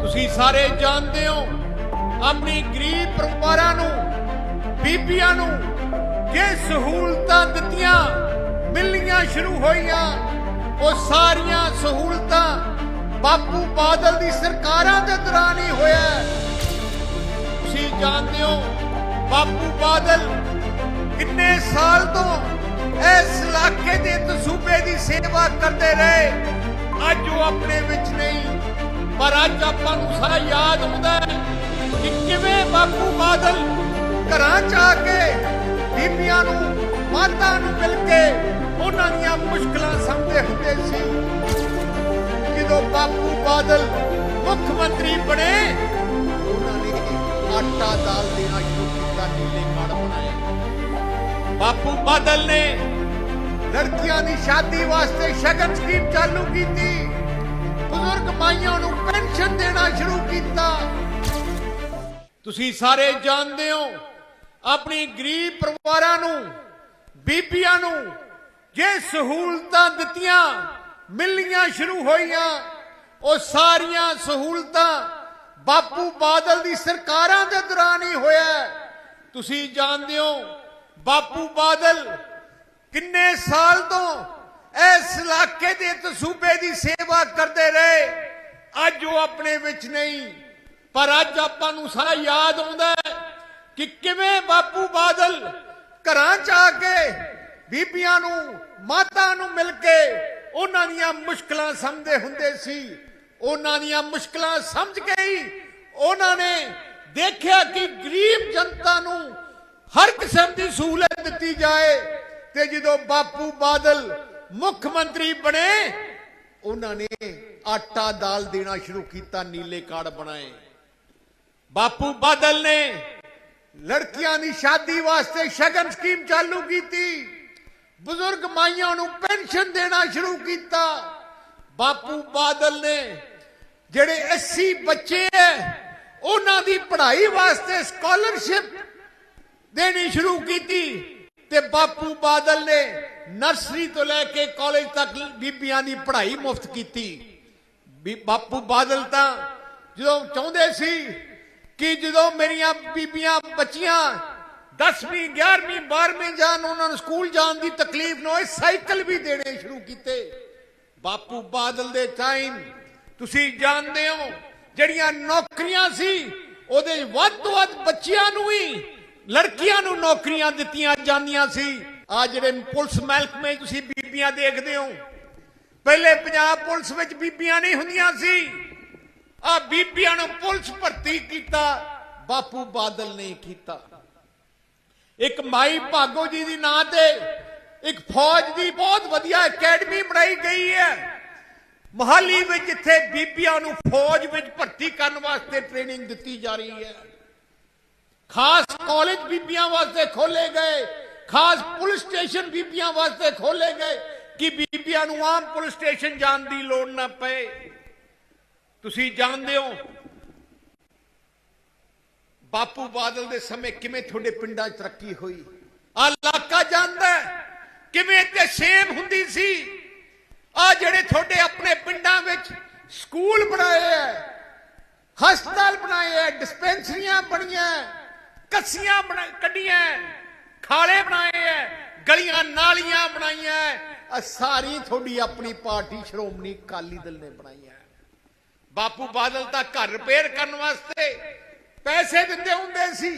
ਤੁਸੀਂ ਸਾਰੇ ਜਾਣਦੇ ਹੋ ਆਪਣੀ ਗਰੀਬ ਪਰਿਵਾਰਾਂ ਨੂੰ, ਬੀਬੀਆਂ ਨੂੰ ਜੇ ਸਹੂਲਤਾਂ ਦਿੱਤੀਆਂ, ਮਿਲਣੀਆਂ ਸ਼ੁਰੂ ਹੋਈਆਂ। ਉਹ ਸਾਰੀਆਂ ਸਹੂਲਤਾਂ ਬਾਪੂ ਬਾਦਲ ਦੀ ਸਰਕਾਰਾਂ ਦੇ ਦੌਰਾਨ ਹੀ ਹੋਇਆ ਤੁਸੀਂ ਜਾਣਦੇ ਹੋ ਬਾਪੂ ਬਾਦਲ ਕਿੰਨੇ ਸਾਲ ਤੋਂ ਇਸ ਇਲਾਕੇ ਦੇ ਤਸੂਬੇ ਦੀ ਸੇਵਾ ਕਰਦੇ ਰਹੇ। ਅੱਜ ਉਹ ਆਪਣੇ ਵਿੱਚ ਨਹੀਂ। ਪਰ ਅੱਜ ਆਪਾਂ ਨੂੰ ਸਾਰਾ ਯਾਦ ਹੁੰਦਾ ਹੈ ਕਿ ਕਿਵੇਂ ਬਾਪੂ ਬਾਦਲ ਘਰਾਂ ਚ ਆ ਕੇ ਬੀਬੀਆਂ ਨੂੰ, ਮਾਤਾ ਨੂੰ ਮਿਲ ਕੇ ਉਹਨਾਂ ਦੀਆਂ ਮੁਸ਼ਕਲਾਂ ਸਮਝਦੇ ਹੁੰਦੇ ਸੀ। ਜਦੋਂ ਬਾਪੂ ਬਾਦਲ ਮੁੱਖ ਮੰਤਰੀ ਬਣੇ, ਉਹਨਾਂ ਨੇ ਆਟਾ ਦਾਲ ਦੇਣਾ ਸ਼ੁਰੂ ਕੀਤਾ ਨੀਲੇ ਕਾਰਡ ਬਣਾਏ ਬਾਪੂ ਬਾਦਲ ਨੇ ਲੜਕੀਆਂ ਦੀ ਸ਼ਾਦੀ ਵਾਸਤੇ ਸ਼ਗਨ ਸਕੀਮ ਚਾਲੂ ਕੀਤੀ। ਬਜ਼ੁਰਗ ਮਾਈਆਂ ਨੂੰ ਪੈਨਸ਼ਨ ਦੇਣਾ ਸ਼ੁਰੂ ਕੀਤਾ। ਤੁਸੀਂ ਸਾਰੇ ਜਾਣਦੇ ਹੋ, ਆਪਣੀ ਗਰੀਬ ਪਰਿਵਾਰਾਂ ਨੂੰ, ਬੀਬੀਆਂ ਨੂੰ ਜੇ ਸਹੂਲਤਾਂ ਦਿੱਤੀਆਂ, ਮਿਲਣੀਆਂ ਸ਼ੁਰੂ ਹੋਈਆਂ, ਉਹ ਸਾਰੀਆਂ ਸਹੂਲਤਾਂ ਬਾਪੂ ਬਾਦਲ ਦੀ ਸਰਕਾਰਾਂ ਦੇ ਦੌਰਾਨ ਹੀ ਹੋਇਆ ਤੁਸੀਂ ਜਾਣਦੇ ਹੋ, ਬਾਪੂ ਬਾਦਲ ਕਿੰਨੇ ਸਾਲ ਤੋਂ ਇਸ ਇਲਾਕੇ ਦੇ ਤੇ ਸੂਬੇ ਦੀ ਸੇਵਾ ਕਰਦੇ ਰਹੇ। ਅੱਜ ਉਹ ਆਪਣੇ ਵਿੱਚ ਨਹੀਂ, ਪਰ ਅੱਜ ਆਪਾਂ ਨੂੰ ਸਾਰਾ ਯਾਦ ਆਉਂਦਾ ਕਿ ਕਿਵੇਂ ਬਾਪੂ ਬਾਦਲ ਘਰਾਂ ਚ ਆ ਕੇ ਬੀਬੀਆਂ ਨੂੰ, ਮਾਤਾ ਨੂੰ ਮਿਲ ਕੇ ਉਹਨਾਂ ਦੀਆਂ ਮੁਸ਼ਕਲਾਂ ਸਮਝਦੇ ਹੁੰਦੇ ਸੀ। ਉਹਨਾਂ ਦੀਆਂ ਮੁਸ਼ਕਲਾਂ ਸਮਝ ਕੇ ਹੀ ਉਹਨਾਂ ਨੇ ਦੇਖਿਆ ਕਿ ਗਰੀਬ ਜਨਤਾ ਨੂੰ ਹਰ ਕਿਸਮ ਦੀ ਸਹੂਲਤ ਦਿੱਤੀ ਜਾਏ ਤੇ ਜਦੋਂ ਬਾਪੂ ਬਾਦਲ ਮੁੱਖ ਮੰਤਰੀ ਬਣੇ। ਉਹਨਾਂ ਨੇ ਆਟਾ ਦਾਲ ਦੇਣਾ ਸ਼ੁਰੂ ਕੀਤਾ, ਨੀਲੇ ਕਾਰਡ ਬਣਾਏ। ਬਾਪੂ ਬਾਦਲ ਨੇ ਲੜਕੀਆਂ ਦੀ ਸ਼ਾਦੀ ਵਾਸਤੇ ਸ਼ਗਨ ਸਕੀਮ ਚਾਲੂ ਕੀਤੀ। ਬਜ਼ੁਰਗ ਮਾਈਆਂ ਨੂੰ ਪੈਨਸ਼ਨ ਦੇਣਾ ਸ਼ੁਰੂ ਕੀਤਾ। ਬਾਪੂ ਬਾਦਲ ਨੇ ਜਿਹੜੇ 80 ਬੱਚੇ ਐ, ਉਹਨਾਂ ਦੀ ਪੜ੍ਹਾਈ ਵਾਸਤੇ ਸਕਾਲਰਸ਼ਿਪ ਦੇਣੀ ਸ਼ੁਰੂ ਕੀਤੀ ਤੇ ਬਾਪੂ ਬਾਦਲ ਨੇ ਨਰਸਰੀ ਤੋਂ ਲੈ ਕੇ ਕਾਲਜ ਤੱਕ ਬੀਬੀਆਂ ਦੀ ਪੜ੍ਹਾਈ ਮੁਫਤ ਕੀਤੀ। ਬਾਪੂ ਬਾਦਲ ਤਾਂ ਜਦੋਂ ਚਾਹੁੰਦੇ ਸੀ ਕਿ ਜਦੋਂ ਮੇਰੀਆਂ ਬੀਬੀਆਂ ਬੱਚੀਆਂ 10ਵੀਂ 11ਵੀਂ 12ਵੀਂ ਜਾਣ, ਉਹਨਾਂ ਨੂੰ ਸਕੂਲ ਜਾਣ ਦੀ ਤਕਲੀਫ ਨਾ ਹੋਏ, ਸਾਈਕਲ ਵੀ ਦੇਣੇ ਸ਼ੁਰੂ ਕੀਤੇ। ਬਾਪੂ ਬਾਦਲ ਦੇ ਟਾਈਮ ਤੁਸੀਂ ਜਾਣਦੇ ਹੋ, ਜਿਹੜੀਆਂ ਨੌਕਰੀਆਂ ਸੀ, ਉਹਦੇ ਵੱਧ ਤੋਂ ਵੱਧ ਬੱਚਿਆਂ ਨੂੰ ਹੀ ਲੜਕੀਆਂ ਨੂੰ ਨੌਕਰੀਆਂ ਦਿੱਤੀਆਂ ਜਾਂਦੀਆਂ ਸੀ। ਆ ਜਿਹੜੇ ਪੁਲਿਸ ਮਹਿਕਮੇ ਤੁਸੀਂ ਬੀਬੀਆਂ ਦੇਖਦੇ ਹੋ, ਪਹਿਲੇ ਪੰਜਾਬ ਪੁਲਿਸ ਵਿੱਚ ਬੀਬੀਆਂ ਨਹੀਂ ਹੁੰਦੀਆਂ ਸੀ। ਆ ਬੀਬੀਆਂ ਨੂੰ ਪੁਲਿਸ ਭਰਤੀ ਕੀਤਾ, ਬਾਪੂ ਬਾਦਲ ਨੇ ਕੀਤਾ। ਇੱਕ ਮਾਈ ਭਾਗੋ ਜੀ ਦੀ ਨਾਂ ਤੇ ਇੱਕ ਫੌਜ ਦੀ ਬਹੁਤ ਵਧੀਆ ਅਕੈਡਮੀ ਬਣਾਈ ਗਈ ਹੈ। ਮਹਾਲੀ ਵਿੱਚ ਜਿੱਥੇ ਬੀਬੀਆਂ ਨੂੰ ਫੌਜ ਵਿੱਚ ਭਰਤੀ ਕਰਨ ਵਾਸਤੇ ਟ੍ਰੇਨਿੰਗ ਦਿੱਤੀ ਜਾ ਰਹੀ ਹੈ। ਖਾਸ ਕਾਲਜ ਬੀਬੀਆਂ ਵਾਸਤੇ ਖੋਲੇ ਗਏ। ਖਾਸ ਪੁਲਿਸ ਸਟੇਸ਼ਨ ਬੀਬੀਆਂ ਵਾਸਤੇ ਖੋਲੇ ਗਏ ਕਿ ਬੀਬੀਆਂ ਨੂੰ ਆਮ ਪੁਲਿਸ ਸਟੇਸ਼ਨ ਜਾਣ ਦੀ ਲੋੜ ਨਾ ਪਏ। ਤੁਸੀਂ ਜਾਣਦੇ ਹੋ, ਬਾਪੂ ਬਾਦਲ ਦੇ ਸਮੇਂ ਕਿਵੇਂ ਤੁਹਾਡੇ ਪਿੰਡਾਂ 'ਚ ਤਰੱਕੀ ਹੋਈ? ਆ ਇਲਾਕਾ ਜਾਂਦਾ ਕਿਵੇਂ ਇੱਥੇ ਸੇਮ ਹੁੰਦੀ ਸੀ? ਆ ਜਿਹੜੇ ਤੁਹਾਡੇ ਆਪਣੇ ਪਿੰਡਾਂ ਵਿੱਚ ਸਕੂਲ ਬਣਾਏ ਐ, ਹਸਪਤਾਲ ਬਣਾਏ ਐ, ਡਿਸਪੈਂਸਰੀਆਂ ਬਣੀਆਂ ਕੱਸੀਆਂ ਬਣਾ, ਕੱਢੀਆਂ ਖਾਲੇ ਬਣਾਏ ਐ, ਗਲੀਆਂ ਨਾਲੀਆਂ ਬਣਾਈਆਂ ਆ ਸਾਰੀ ਤੁਹਾਡੀ ਆਪਣੀ ਪਾਰਟੀ ਸ਼੍ਰੋਮਣੀ ਅਕਾਲੀ ਦਲ ਨੇ ਬਣਾਈ ਬਣਾਈਆਂ ਬਾਪੂ ਬਾਦਲ ਤਾਂ ਘਰ ਰਿਪੇਅਰ ਕਰਨ ਵਾਸਤੇ ਪੈਸੇ ਦਿੰਦੇ ਹੁੰਦੇ ਸੀ।